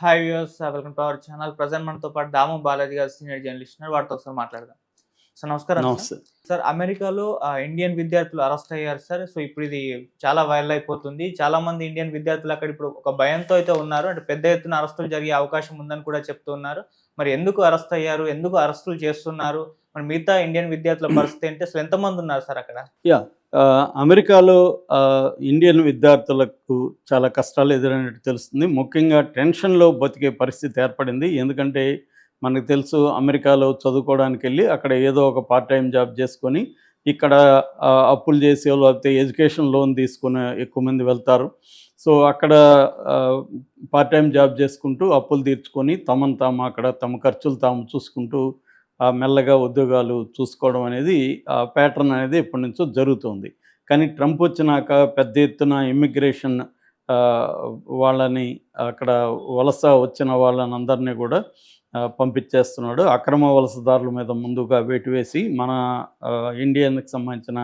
Hi views welcome to our channel present మనతో పాటు దాము బాలాజీ గారు సీనియర్ జర్నలిస్ట్ ఉన్నారు. వాటితో ఒకసారి మాట్లాడదాం. సార్ నమస్కారం సార్. అమెరికాలో ఇండియన్ విద్యార్థులు అరెస్ట్ అయ్యారు సార్. సో ఇప్పుడు ఇది చాలా వైరల్ అయిపోతుంది. చాలా మంది ఇండియన్ విద్యార్థులు అక్కడ ఇప్పుడు ఒక భయంతో అయితే ఉన్నారు. అంటే పెద్ద ఎత్తున అరెస్టులు జరిగే అవకాశం ఉందని కూడా చెప్తున్నారు మరి ఎందుకు అరెస్ట్ అయ్యారు? ఎందుకు అరెస్టులు చేస్తున్నారు? మరి మిగతా ఇండియన్ విద్యార్థుల పరిస్థితి ఏంటి? అసలు ఎంతమంది ఉన్నారు సార్ అక్కడ? ఆ, అమెరికాలో ఇండియన్ విద్యార్థులకు చాలా కష్టాలు ఎదురైనట్టు తెలుస్తుంది. ముఖ్యంగా టెన్షన్లో బతికే పరిస్థితి ఏర్పడింది. ఎందుకంటే మనకు తెలుసు అమెరికాలో చదువుకోవడానికి వెళ్ళి అక్కడ ఏదో ఒక పార్ట్ టైం జాబ్ చేసుకొని ఇక్కడ అప్పులు చేసే లేకపోతే ఎడ్యుకేషన్ లోన్ తీసుకుని ఎక్కువ మంది వెళ్తారు. సో అక్కడ పార్ట్ టైం జాబ్ చేసుకుంటూ అప్పులు తీర్చుకొని తమను తాము అక్కడ తమ ఖర్చులు తాము చూసుకుంటూ మెల్లగా ఉద్యోగాలు చూసుకోవడం అనేది ఆ ప్యాటర్న్ అనేది ఎప్పటి నుంచో జరుగుతుంది. కానీ ట్రంప్ వచ్చినాక పెద్ద ఎత్తున ఇమ్మిగ్రేషన్ వాళ్ళని అక్కడ వలస వచ్చిన వాళ్ళని అందరినీ కూడా పంపించేస్తున్నాడు. అక్రమ వలసదారుల మీద ముందుగా వేటు వేసి మన ఇండియన్కి సంబంధించిన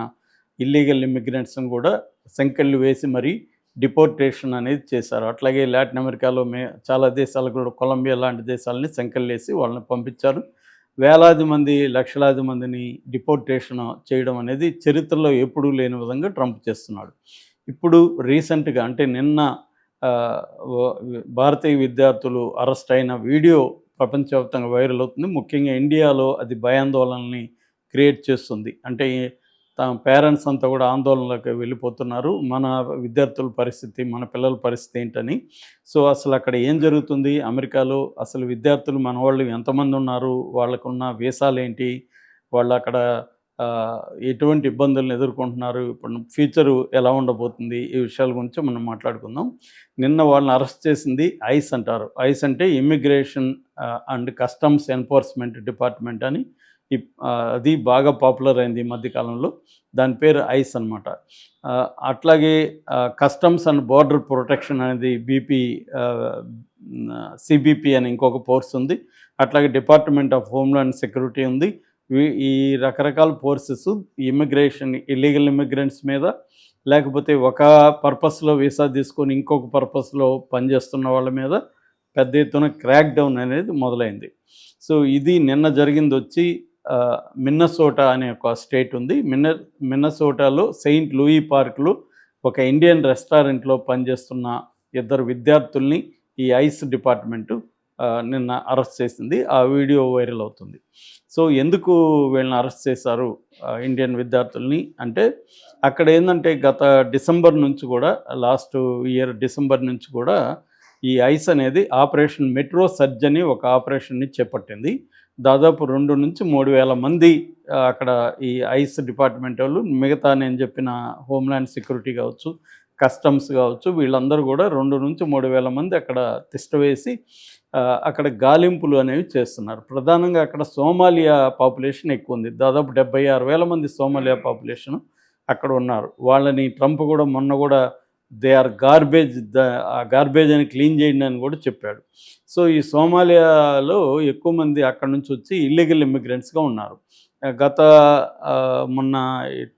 ఇల్లీగల్ ఇమ్మిగ్రెంట్స్ని కూడా సంకెళ్ళు వేసి మరి డిపోర్టేషన్ అనేది చేశారు. అట్లాగే లాటిన్ అమెరికాలో మే చాలా దేశాలు కూడా కొలంబియా లాంటి దేశాలని సంకెళ్ళు వేసి వాళ్ళని పంపించారు. వేలాది మంది లక్షలాది మందిని డిపోర్టేషన్ చేయడం అనేది చరిత్రలో ఎప్పుడూ లేని విధంగా ట్రంప్ చేస్తున్నాడు. ఇప్పుడు రీసెంట్గా అంటే నిన్న భారతీయ విద్యార్థులు అరెస్ట్ అయిన వీడియో ప్రపంచవ్యాప్తంగా వైరల్ అవుతుంది. ముఖ్యంగా ఇండియాలో అది భయాందోళనని క్రియేట్ చేస్తుంది. అంటే తమ పేరెంట్స్ అంతా కూడా ఆందోళనలోకి వెళ్ళిపోతున్నారు. మన విద్యార్థుల పరిస్థితి మన పిల్లల పరిస్థితి ఏంటని. సో అసలు అక్కడ ఏం జరుగుతుంది? అమెరికాలో అసలు విద్యార్థులు మన వాళ్ళు ఎంతమంది ఉన్నారు? వాళ్ళకున్న వీసాలు ఏంటి? వాళ్ళు అక్కడ ఎటువంటి ఇబ్బందులను ఎదుర్కొంటున్నారు? ఇప్పుడు ఫ్యూచరు ఎలా ఉండబోతుంది? ఈ విషయాల గురించి మనం మాట్లాడుకుందాం. నిన్న వాళ్ళని అరెస్ట్ చేసింది ఐస్ అంటారు. ఐస్ అంటే immigration and customs enforcement department అని అది బాగా పాపులర్ అయింది ఈ మధ్యకాలంలో దాని పేరు ఐస్ అనమాట అట్లాగే కస్టమ్స్ అండ్ బార్డర్ ప్రొటెక్షన్ అనేది బీపీ సిబిపి అని ఇంకొక ఫోర్స్ ఉంది. అట్లాగే డిపార్ట్మెంట్ ఆఫ్ హోమ్లాండ్ సెక్యూరిటీ ఉంది. ఈ రకరకాల ఫోర్సెస్ ఇమిగ్రేషన్ ఇల్లీగల్ ఇమిగ్రెంట్స్ మీద లేకపోతే ఒక పర్పస్లో వీసా తీసుకొని ఇంకొక పర్పస్లో పనిచేస్తున్న వాళ్ళ మీద పెద్ద ఎత్తున క్రాక్ డౌన్ అనేది మొదలైంది. సో ఇది నిన్న జరిగింది వచ్చి మిన్నసోటా అనే ఒక స్టేట్ ఉంది. మిన్న మిన్నసోటాలో సెయింట్ లూయి పార్క్లో ఒక ఇండియన్ రెస్టారెంట్లో పనిచేస్తున్న ఇద్దరు విద్యార్థుల్ని ఈ ఐస్ డిపార్ట్మెంటు నిన్న అరెస్ట్ చేసింది. ఆ వీడియో వైరల్ అవుతుంది. సో ఎందుకు వీళ్ళని అరెస్ట్ చేశారు ఇండియన్ విద్యార్థుల్ని అంటే అక్కడ ఏంటంటే గత డిసెంబర్ నుంచి కూడా లాస్ట్ ఇయర్ డిసెంబర్ నుంచి కూడా ఈ ఐస్ అనేది ఆపరేషన్ మెట్రో సర్జ్ అని ఒక ఆపరేషన్ని చేపట్టింది. దాదాపు రెండు నుంచి మూడు వేల మంది అక్కడ ఈ ఐస్ డిపార్ట్మెంట్ వాళ్ళు మిగతా నేను చెప్పిన హోమ్ల్యాండ్ సెక్యూరిటీ కావచ్చు కస్టమ్స్ కావచ్చు వీళ్ళందరూ కూడా రెండు నుంచి మూడు వేల మంది అక్కడ తిష్టవేసి అక్కడ గాలింపులు అనేవి చేస్తున్నారు. ప్రధానంగా అక్కడ సోమాలియా పాపులేషన్ ఎక్కువ ఉంది. దాదాపు డెబ్బై ఆరు వేల మంది సోమాలియా పాపులేషన్ అక్కడ ఉన్నారు. వాళ్ళని ట్రంప్ కూడా మొన్న కూడా దే ఆర్ గార్బేజ్ ద ఆ గార్బేజ్ అని క్లీన్ చేయండి అని కూడా చెప్పాడు. సో ఈ సోమాలియాలో ఎక్కువ మంది అక్కడ నుంచి వచ్చి ఇల్లీగల్ ఇమ్మిగ్రెంట్స్గా ఉన్నారు. గత మొన్న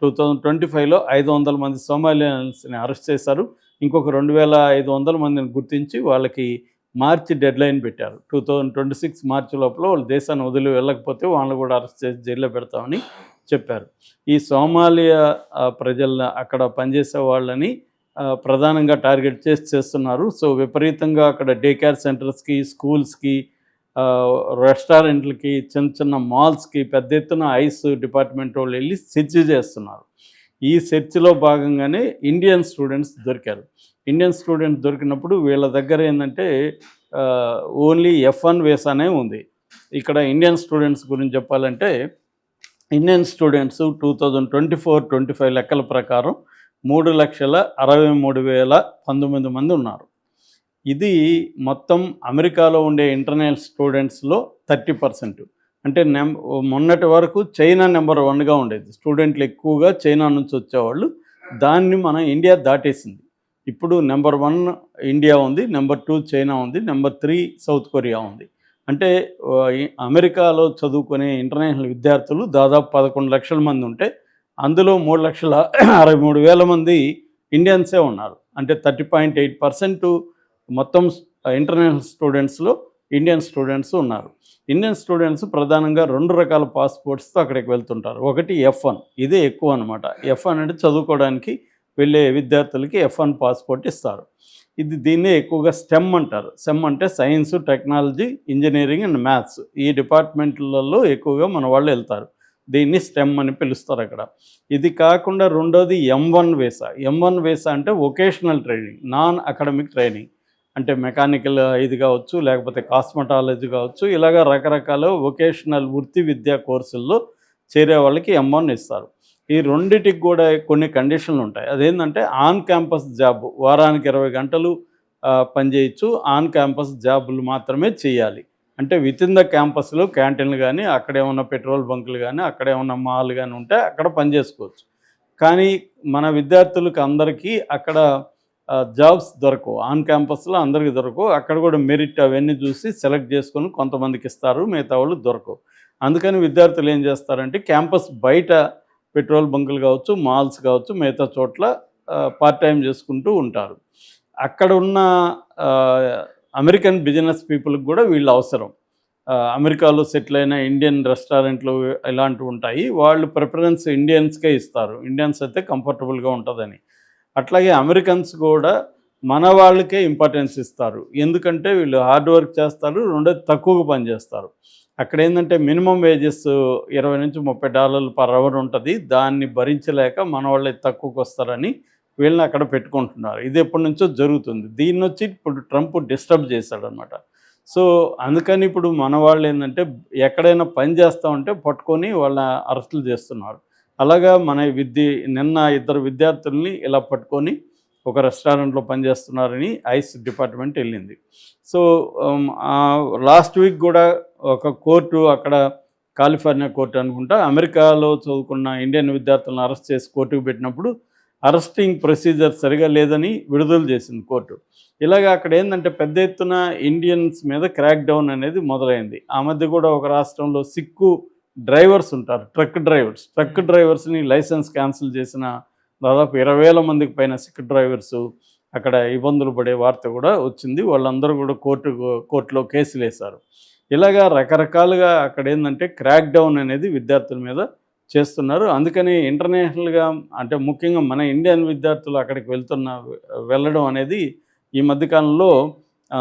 టూ థౌజండ్ ట్వంటీ ఫైవ్లో ఐదు వందల మంది సోమాలియన్స్ని అరెస్ట్ చేశారు. ఇంకొక రెండు వేల ఐదు వందల మందిని గుర్తించి వాళ్ళకి మార్చి డెడ్లైన్ పెట్టారు. టూ థౌజండ్ ట్వంటీ సిక్స్ మార్చి లోపల వాళ్ళు దేశాన్ని వదిలి వెళ్ళకపోతే వాళ్ళని కూడా అరెస్ట్ చేసి జైల్లో పెడతామని చెప్పారు. ఈ సోమాలియా ప్రజల అక్కడ పనిచేసే వాళ్ళని ప్రధానంగా టార్గెట్ చేసి చేస్తున్నారు. సో విపరీతంగా అక్కడ డే కేర్ సెంటర్స్కి స్కూల్స్కి రెస్టారెంట్లకి చిన్న చిన్న మాల్స్కి పెద్ద ఎత్తున ఐస్ డిపార్ట్మెంట్ వాళ్ళు వెళ్ళి సెర్చ్ చేస్తున్నారు. ఈ సెర్చ్లో భాగంగానే ఇండియన్ స్టూడెంట్స్ దొరికారు. ఇండియన్ స్టూడెంట్స్ దొరికినప్పుడు వీళ్ళ దగ్గర ఏంటంటే ఓన్లీ ఎఫ్ వన్ వేసానే ఉంది. ఇక్కడ ఇండియన్ స్టూడెంట్స్ గురించి చెప్పాలంటే Indian students two thousand twenty four twenty five లెక్కల ప్రకారం మూడు లక్షల అరవై మూడు వేల పంతొమ్మిది మంది ఉన్నారు. ఇది మొత్తం అమెరికాలో ఉండే ఇంటర్నల్ స్టూడెంట్స్లో థర్టీ పర్సెంట్. అంటే నెం మొన్నటి వరకు చైనా నెంబర్ వన్గా ఉండేది. స్టూడెంట్లు ఎక్కువగా చైనా నుంచి వచ్చేవాళ్ళు. దాన్ని మన ఇండియా దాటేసింది. ఇప్పుడు నెంబర్ వన్ ఇండియా ఉంది నెంబర్ టూ చైనా ఉంది నెంబర్ త్రీ సౌత్ కొరియా ఉంది. అంటే అమెరికాలో చదువుకునే ఇంటర్నేషనల్ విద్యార్థులు దాదాపు పదకొండు లక్షల మంది ఉంటే అందులో మూడు లక్షల అరవై మూడు వేల మంది ఇండియన్సే ఉన్నారు. అంటే థర్టీ పాయింట్ ఎయిట్ పర్సెంట్ మొత్తం ఇంటర్నేషనల్ స్టూడెంట్స్లో ఇండియన్ స్టూడెంట్స్ ఉన్నారు. ఇండియన్ స్టూడెంట్స్ ప్రధానంగా రెండు రకాల పాస్పోర్ట్స్తో అక్కడికి వెళ్తుంటారు. ఒకటి ఎఫ్ వన్ ఇదే ఎక్కువ అనమాట ఎఫ్ వన్ అంటే చదువుకోవడానికి వెళ్ళే విద్యార్థులకి ఎఫ్ వన్ పాస్పోర్ట్ ఇస్తారు. ఇది దీన్నే ఎక్కువగా స్టెమ్ అంటారు. స్టెమ్ అంటే science technology engineering and maths. ఈ డిపార్ట్మెంట్లలో ఎక్కువగా మన వాళ్ళు వెళ్తారు. దీన్ని స్టెమ్ అని పిలుస్తారు అక్కడ. ఇది కాకుండా రెండోది ఎం వన్ వేసా. ఎం వన్ వేసా అంటే vocational training non academic training అంటే మెకానికల్ ఇది కావచ్చు లేకపోతే కాస్మెటాలజీ కావచ్చు ఇలాగ రకరకాల వొకేషనల్ వృత్తి విద్యా కోర్సుల్లో చేరే వాళ్ళకి ఎం వన్ ఇస్తారు. ఈ రెండిటికి కూడా కొన్ని కండిషన్లు ఉంటాయి. అదేంటంటే ఆన్ క్యాంపస్ జాబ్ వారానికి ఇరవై గంటలు పనిచేయచ్చు. ఆన్ క్యాంపస్ జాబులు మాత్రమే చేయాలి. అంటే విత్ ఇన్ ద క్యాంపస్లో క్యాంటీన్లు కానీ అక్కడే ఉన్న పెట్రోల్ బంకులు కానీ అక్కడే ఉన్న మాల్ కానీ ఉంటే అక్కడ పనిచేసుకోవచ్చు కానీ మన విద్యార్థులకు అందరికీ అక్కడ జాబ్స్ దొరకవు. ఆన్ క్యాంపస్లో అందరికీ దొరకవు. అక్కడ కూడా మెరిట్ అవన్నీ చూసి సెలెక్ట్ చేసుకొని కొంతమందికి ఇస్తారు. మిగతా వాళ్ళు దొరకవు. అందుకని విద్యార్థులు ఏం చేస్తారంటే క్యాంపస్ బయట పెట్రోల్ బంకులు కావచ్చు మాల్స్ కావచ్చు మిగతా చోట్ల పార్ట్ టైం చేసుకుంటూ ఉంటారు. అక్కడ ఉన్న అమెరికన్ బిజినెస్ పీపుల్కి కూడా వీళ్ళు అవసరం. అమెరికాలో సెటిల్ అయిన ఇండియన్ రెస్టారెంట్లు ఇలాంటివి ఉంటాయి. వాళ్ళు ప్రిఫరెన్స్ ఇండియన్స్కే ఇస్తారు. ఇండియన్స్ అయితే కంఫర్టబుల్గా ఉంటుందని. అట్లాగే అమెరికన్స్ కూడా మన వాళ్ళకే ఇంపార్టెన్స్ ఇస్తారు. ఎందుకంటే వీళ్ళు హార్డ్ వర్క్ చేస్తారు రెండోది తక్కువగా పని చేస్తారు అక్కడ ఏంటంటే మినిమం వేజెస్ ఇరవై నుంచి ముప్పై డాలర్లు పర్ అవర్ ఉంటుంది. దాన్ని భరించలేక మన వాళ్ళే తక్కువకి వస్తారని వీళ్ళని అక్కడ పెట్టుకుంటున్నారు. ఇది ఎప్పటి నుంచో జరుగుతుంది. దీన్ని వచ్చి ఇప్పుడు ట్రంప్ డిస్టర్బ్ చేశాడనమాట సో అందుకని ఇప్పుడు మన వాళ్ళు ఏంటంటే ఎక్కడైనా పని చేస్తూ ఉంటే పట్టుకొని వాళ్ళ అరెస్టులు చేస్తున్నారు. అలాగా మన విద్య నిన్న ఇద్దరు విద్యార్థుల్ని ఇలా పట్టుకొని ఒక రెస్టారెంట్లో పనిచేస్తున్నారని ఐస్ డిపార్ట్మెంట్ వెళ్ళింది. సో లాస్ట్ వీక్ కూడా ఒక కోర్టు అక్కడ కాలిఫోర్నియా కోర్టు అనుకుంటా అమెరికాలో చదువుకున్న ఇండియన్ విద్యార్థులను అరెస్ట్ చేసి కోర్టుకు పెట్టినప్పుడు అరెస్టింగ్ ప్రొసీజర్ సరిగా లేదని విడుదల చేసింది కోర్టు. ఇలాగ అక్కడ ఏంటంటే పెద్ద ఎత్తున ఇండియన్స్ మీద క్రాక్ డౌన్ అనేది మొదలైంది. ఆ మధ్య కూడా ఒక రాష్ట్రంలో సిక్కు డ్రైవర్స్ ఉంటారు ట్రక్ డ్రైవర్స్. ట్రక్ డ్రైవర్స్ని లైసెన్స్ క్యాన్సిల్ చేసిన దాదాపు ఇరవై వేల మందికి పైన సిక్ డ్రైవర్స్ అక్కడ ఇబ్బందులు పడే వార్త కూడా వచ్చింది. వాళ్ళందరూ కూడా కోర్టు కోర్టులో కేసులు వేశారు ఇలాగా రకరకాలుగా అక్కడ ఏంటంటే క్రాక్ డౌన్ అనేది విద్యార్థుల మీద చేస్తున్నారు. అందుకని ఇంటర్నేషనల్గా అంటే ముఖ్యంగా మన ఇండియన్ విద్యార్థులు అక్కడికి వెళ్తున్న వెళ్ళడం అనేది ఈ మధ్యకాలంలో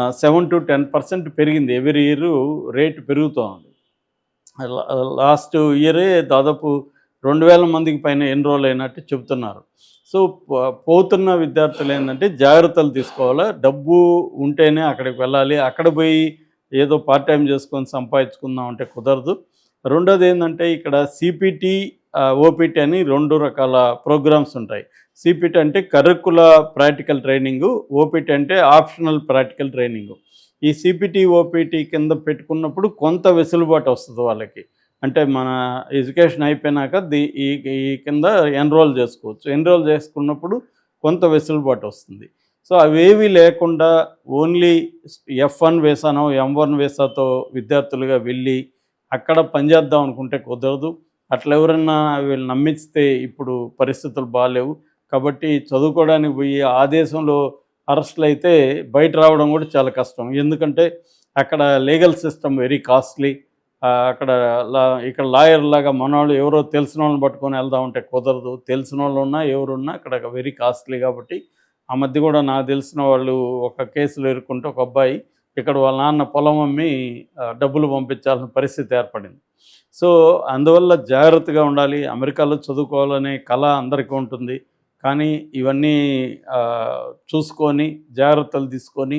సెవెన్ టు టెన్ పర్సెంట్ పెరిగింది. ఎవ్రీ ఇయర్ రేట్ పెరుగుతోంది లాస్ట్ ఇయరే దాదాపు రెండు వేల మందికి పైన ఎన్రోల్ అయినట్టు చెబుతున్నారు. సో పో- పోతున్న విద్యార్థులు ఏంటంటే జాగ్రత్తలు తీసుకోవాలా? డబ్బు ఉంటేనే అక్కడికి వెళ్ళాలి. అక్కడ పోయి ఏదో పార్ట్ టైం చేసుకొని సంపాదించుకుందాం అంటే కుదరదు. రెండోది ఏంటంటే ఇక్కడ సిపిటి ఓపీటీ అని రెండు రకాల ప్రోగ్రామ్స్ ఉంటాయి. సిపిటి అంటే కరికుల ప్రాక్టికల్ ట్రైనింగు ఓపీటీ అంటే ఆప్షనల్ ప్రాక్టికల్ ట్రైనింగు ఈ సిపిటి ఓపీటీ కింద పెట్టుకున్నప్పుడు కొంత వెసులుబాటు వస్తుంది వాళ్ళకి. అంటే మన ఎడ్యుకేషన్ అయిపోయినాక దీ ఈ ఈ కింద ఎన్రోల్ చేసుకోవచ్చు. ఎన్రోల్ చేసుకున్నప్పుడు కొంత వెసులుబాటు వస్తుంది. సో అవేవి లేకుండా ఓన్లీ ఎఫ్ వన్ వేసానో ఎం వన్ వేసాతో విద్యార్థులుగా వెళ్ళి అక్కడ పనిచేద్దాం అనుకుంటే కుదరదు. అట్లా ఎవరన్నా వీళ్ళు నమ్మిస్తే ఇప్పుడు పరిస్థితులు బాగాలేవు కాబట్టి చదువుకోవడానికి పోయి ఆ దేశంలో అరెస్టులు అయితే బయట రావడం కూడా చాలా కష్టం. ఎందుకంటే అక్కడ లీగల్ సిస్టమ్ వెరీ కాస్ట్లీ. అక్కడ లా ఇక్కడ లాయర్ లాగా మనవాళ్ళు ఎవరో తెలిసిన వాళ్ళని పట్టుకొని వెళ్దాం ఉంటే కుదరదు. తెలిసిన వాళ్ళు ఉన్నా ఎవరున్నా అక్కడ వెరీ కాస్ట్లీ కాబట్టి. ఆ మధ్య కూడా నాకు తెలిసిన వాళ్ళు ఒక కేసులో ఎరుక్కుంటే ఒక అబ్బాయి ఇక్కడ వాళ్ళ నాన్న పొలం అమ్మి డబ్బులు పంపించాల్సిన పరిస్థితి ఏర్పడింది. సో అందువల్ల జాగ్రత్తగా ఉండాలి. అమెరికాలో చదువుకోవాలనే కళ అందరికీ ఉంటుంది. కానీ ఇవన్నీ చూసుకొని జాగ్రత్తలు తీసుకొని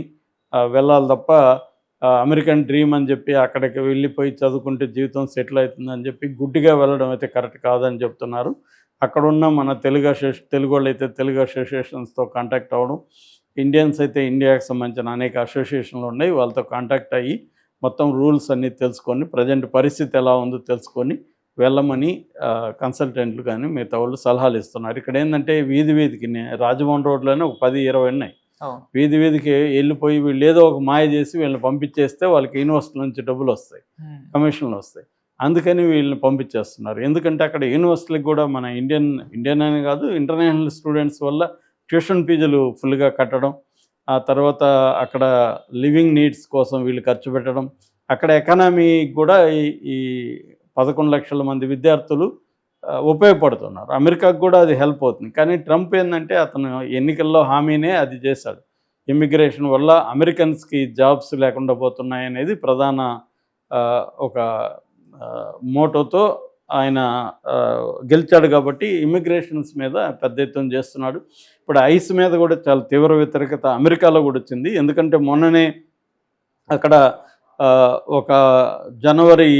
వెళ్ళాలి తప్ప అమెరికన్ డ్రీమ్ అని చెప్పి అక్కడికి వెళ్ళిపోయి చదువుకుంటే జీవితం సెటిల్ అవుతుందని చెప్పి గుడ్డిగా వెళ్ళడం అయితే కరెక్ట్ కాదని చెప్తున్నారు. అక్కడున్న మన తెలుగు అసోసి తెలుగు వాళ్ళు అయితే తెలుగు అసోసియేషన్స్తో కాంటాక్ట్ అవ్వడం ఇండియన్స్ అయితే ఇండియాకి సంబంధించిన అనేక అసోసియేషన్లు ఉన్నాయి. వాళ్ళతో కాంటాక్ట్ అయ్యి మొత్తం రూల్స్ అన్నీ తెలుసుకొని ప్రజెంట్ పరిస్థితి ఎలా ఉందో తెలుసుకొని వెళ్ళమని కన్సల్టెంట్లు కానీ మిగతా వాళ్ళు సలహాలు ఇస్తున్నారు. ఇక్కడ ఏంటంటే వీధి వీధికి రాజభవన్ రోడ్లోనే ఒక పది ఇరవై ఉన్నాయి. వీధి వీధికి వెళ్ళిపోయి వీళ్ళు ఏదో ఒక మాయ చేసి వీళ్ళని పంపించేస్తే వాళ్ళకి యూనివర్సిటీ నుంచి డబ్బులు వస్తాయి. కమిషన్లు వస్తాయి. అందుకని వీళ్ళని పంపించేస్తున్నారు. ఎందుకంటే అక్కడ యూనివర్సిటీలకు కూడా మన ఇండియన్ ఇండియన్ అని కాదు ఇంటర్నేషనల్ స్టూడెంట్స్ వల్ల ట్యూషన్ ఫీజులు ఫుల్గా కట్టడం ఆ తర్వాత అక్కడ లివింగ్ నీడ్స్ కోసం వీళ్ళు ఖర్చు పెట్టడం అక్కడ ఎకానమీ కూడా ఈ ఈ పదకొండు లక్షల మంది విద్యార్థులు ఉపయోగపడుతున్నారు. అమెరికాకు కూడా అది హెల్ప్ అవుతుంది. కానీ ట్రంప్ ఏంటంటే అతను ఎన్నికల్లో హామీనే అది చేశాడు. ఇమ్మిగ్రేషన్ వల్ల అమెరికన్స్కి జాబ్స్ లేకుండా పోతున్నాయి అనేది ప్రధాన ఒక మోటోతో ఆయన గెలిచాడు కాబట్టి ఇమిగ్రేషన్స్ మీద పెద్ద ఎత్తున చేస్తున్నాడు. ఇప్పుడు ఐస్ మీద కూడా చాలా తీవ్ర వ్యతిరేకత అమెరికాలో కూడా వచ్చింది. ఎందుకంటే మొన్ననే అక్కడ ఒక జనవరి